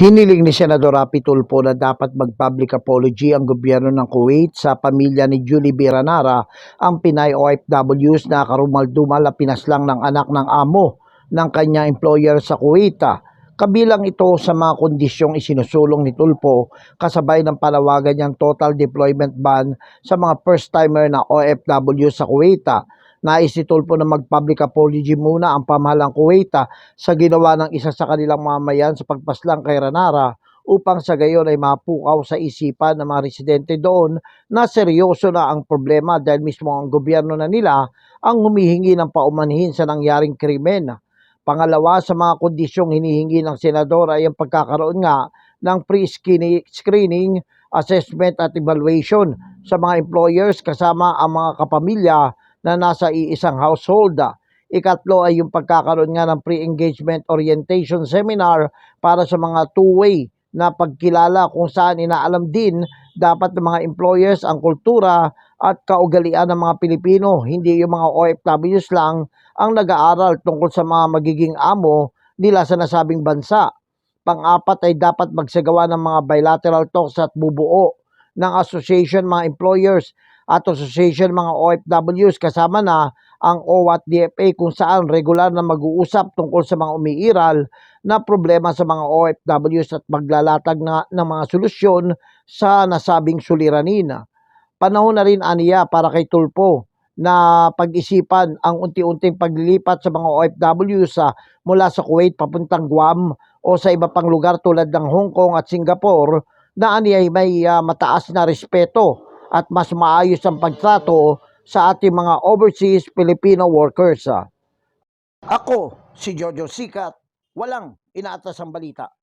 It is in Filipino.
Hiniling ni Senador Rapi Tulfo na dapat mag-public apology ang gobyerno ng Kuwait sa pamilya ni Julie Biranara, ang Pinay OFWs na karumaldumal na pinaslang ng anak ng amo ng kanyang employer sa Kuwait. Kabilang ito sa mga kondisyong isinusulong ni Tulfo kasabay ng panawagan niyang total deployment ban sa mga first-timer na OFW sa Kuwait. Nais ni Tulfo na mag-public apology muna ang pamahalang Kuwait sa ginawa ng isa sa kanilang mamayan sa pagpaslang kay Ranara upang sa gayon ay mapukaw sa isipan ng mga residente doon na seryoso na ang problema dahil mismo ang gobyerno na nila ang humihingi ng paumanhin sa nangyaring krimen. Pangalawa sa mga kondisyong hinihingi ng senador ay ang pagkakaroon nga ng pre-screening, assessment at evaluation sa mga employers kasama ang mga kapamilya na nasa iisang household. Ikatlo ay yung pagkakaroon nga ng pre-engagement orientation seminar para sa mga two-way na pagkilala kung saan inaalam din dapat ng mga employers ang kultura at kaugalian ng mga Pilipino, hindi yung mga OFWs lang ang nag-aaral tungkol sa mga magiging amo nila sa nasabing bansa. Pang-apat ay dapat magsagawa ng mga bilateral talks at bubuo ng association mga employers at association mga OFWs kasama na ang OWAT DFA kung saan regular na mag-uusap tungkol sa mga umiiral na problema sa mga OFWs at maglalatag na, ng mga solusyon sa nasabing suliranin. Panahon na rin aniya para kay Tulpo na pag-isipan ang unti-unting paglilipat sa mga OFWs sa mula sa Kuwait papuntang Guam o sa iba pang lugar tulad ng Hong Kong at Singapore na aniya ay may ah, mataas na respeto at mas maayos ang pagtrato sa ating mga overseas Filipino workers. ah. Ako, si Jojo Sikat, walang inaatas ang balita.